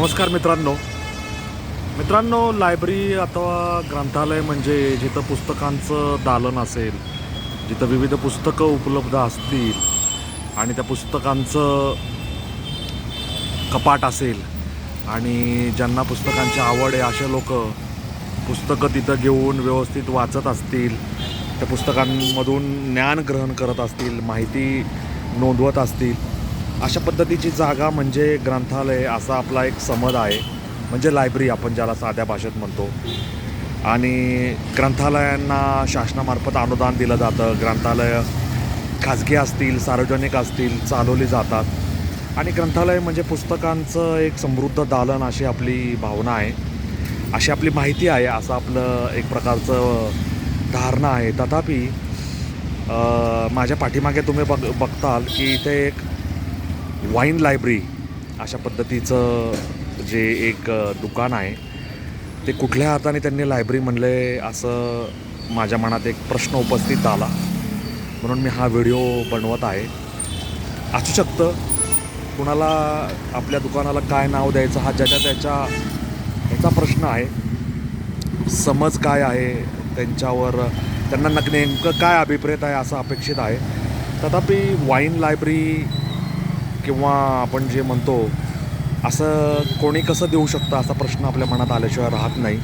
नमस्कार मित्रांनो. मित्रांनो लायब्ररी अथवा ग्रंथालय म्हणजे जिथं पुस्तकांचं दालन असेल जिथं विविध पुस्तकं उपलब्ध असतील आणि त्या पुस्तकांचं कपाट असेल आणि ज्यांना पुस्तकांची आवड आहे असे लोक पुस्तकं तिथं घेऊन व्यवस्थित वाचत असतील त्या पुस्तकांमधून ज्ञान ग्रहण करत असतील माहिती नोंदवत असतील अशा पद्धतीची जागा म्हणजे ग्रंथालय असा आपला एक समज आहे. म्हणजे लायब्ररी आपण ज्याला साध्या भाषेत म्हणतो. आणि ग्रंथालयांना शासनामार्फत अनुदान दिलं जातं. ग्रंथालय खाजगी असतील सार्वजनिक असतील चालवली जातात. आणि ग्रंथालय म्हणजे पुस्तकांचं एक समृद्ध दालन अशी आपली भावना आहे. अशी आपली माहिती आहे असं आपलं एक प्रकारचं धारणा आहे. तथापि माझ्या पाठीमागे तुम्ही बघ बघताल की इथे एक वाईन लायब्ररी अशा पद्धतीचं जे एक दुकान आहे ते कुठल्या हाताने त्यांनी लायब्ररी म्हणले असं माझ्या मनात एक प्रश्न उपस्थित आला. म्हणून मी हा व्हिडिओ बनवत आहे. असू शकतं कुणाला आपल्या दुकानाला काय नाव द्यायचं हा ज्याच्या त्याच्या ह्याचा प्रश्न आहे. समज काय आहे त्यांच्यावर त्यांना नक नेमकं काय अभिप्रेत आहे असं अपेक्षित आहे. तथापि वाईन लायब्ररी किंवा आपण जे म्हणतो असं कोणी कसं देऊ शकतं असा प्रश्न आपल्या मनात आल्याशिवाय राहत नाही.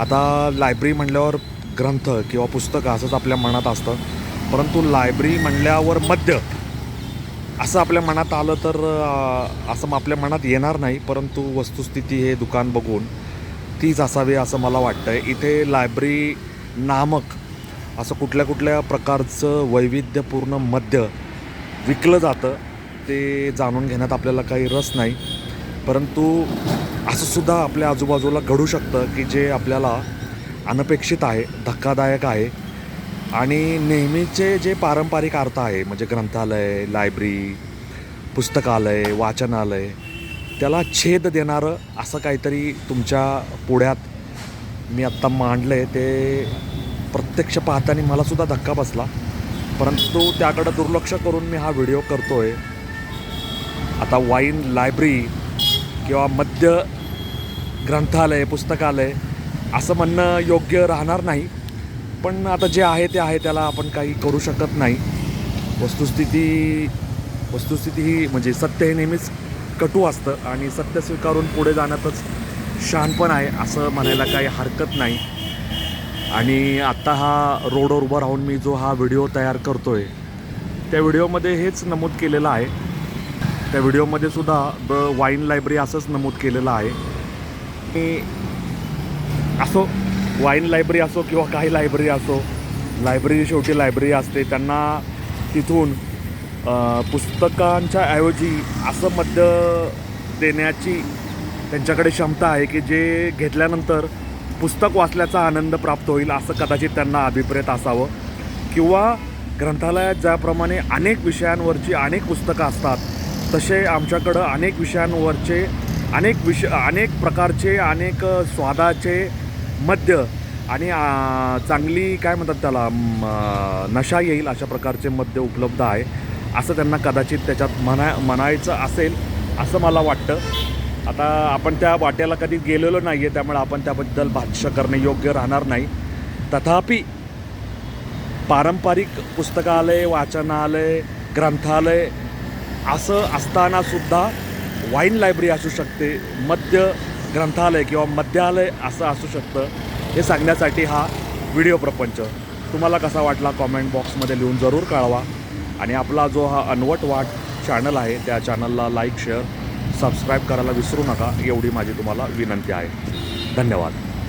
आता लायब्ररी म्हणल्यावर ग्रंथ किंवा पुस्तकं असंच आपल्या मनात असतं. परंतु लायब्ररी म्हणल्यावर मद्य असं आपल्या मनात आलं तर असं आपल्या मनात येणार नाही. परंतु वस्तुस्थिती हे दुकान बघून तीच असावी असं मला वाटतं आहे इथे लायब्ररी नामक असं कुठल्या कुठल्या प्रकारचं वैविध्यपूर्ण मद्य विकलं जातं. ते जाणून घेण्यात आपल्याला काही रस नाही. परंतु असं सुद्धा आपल्या आजूबाजूला घडू शकतं की जे आपल्याला अनपेक्षित आहे धक्कादायक आहे. आणि नेहमीचे जे पारंपरिक अर्थ आहे म्हणजे ग्रंथालय लायब्ररी पुस्तकालय वाचनालय त्याला छेद देणारं असं काहीतरी तुमच्या पुढ्यात मी आत्ता मांडलं आहे ते प्रत्यक्ष पाहताना मलासुद्धा धक्का बसला. परंतु त्याकडं दुर्लक्ष करून मी हा व्हिडिओ करतो आहे आता वाईन लायब्ररी किंवा मद्य ग्रंथालय पुस्तकालय असं म्हणणं योग्य राहणार नाही. पण आता जे आहे ते आहे त्याला आपण काही करू शकत नाही. वस्तुस्थिती वस्तुस्थिती ही म्हणजे सत्य हे नेहमीच कटू असतं आणि सत्य स्वीकारून पुढे जाण्यातच शहाणपण आहे असं म्हणायला काही हरकत नाही. आणि आत्ता हा रोडवर उभं राहून मी जो हा व्हिडिओ तयार करतो आहे त्या व्हिडिओमध्ये हेच नमूद केलेलं आहे. त्या व्हिडिओमध्ये सुद्धा द वाईन लायब्ररी असंच नमूद केलेलं आहे. आणि असो वाईन लायब्ररी असो किंवा काही लायब्ररी असो लायब्ररी शेवटी लायब्ररी असते. त्यांना तिथून पुस्तकांच्या ऐवजी असं मद्य देण्याची त्यांच्याकडे क्षमता आहे की जे घेतल्यानंतर पुस्तक वाचल्याचा आनंद प्राप्त होईल असं कदाचित त्यांना अभिप्रेत असावं. किंवा ग्रंथालयात ज्याप्रमाणे अनेक विषयांवरची अनेक पुस्तकं असतात तसे आमच्याकडं अनेक विषयांवरचे अनेक विष अनेक प्रकारचे अनेक स्वादाचे मद्य आणि चांगली काय म्हणतात त्याला नशा येईल अशा प्रकारचे मद्य उपलब्ध आहे. असं त्यांना कदाचित त्याच्यात म्हणा म्हणायचं असेल असं मला वाटतं. आता आपण त्या वाट्याला कधी गेलेलो नाही आहे त्यामुळे आपण त्याबद्दल भाष्य करणे योग्य राहणार नाही. तथापि पारंपरिक पुस्तकालय वाचनालय ग्रंथालय असं असतानासुद्धा वाईन लायब्ररी असू शकते मद्य ग्रंथालय किंवा मद्यालय असं असू शकतं हे सांगण्यासाठी हा व्हिडिओ प्रपंच. तुम्हाला कसा वाटला कॉमेंट बॉक्समध्ये लिहून जरूर कळवा. आणि आपला जो हा अनवट वाट चॅनल आहे त्या चॅनलला लाईक शेअर सबस्क्राईब करायला विसरू नका एवढी माझी तुम्हाला विनंती आहे. धन्यवाद.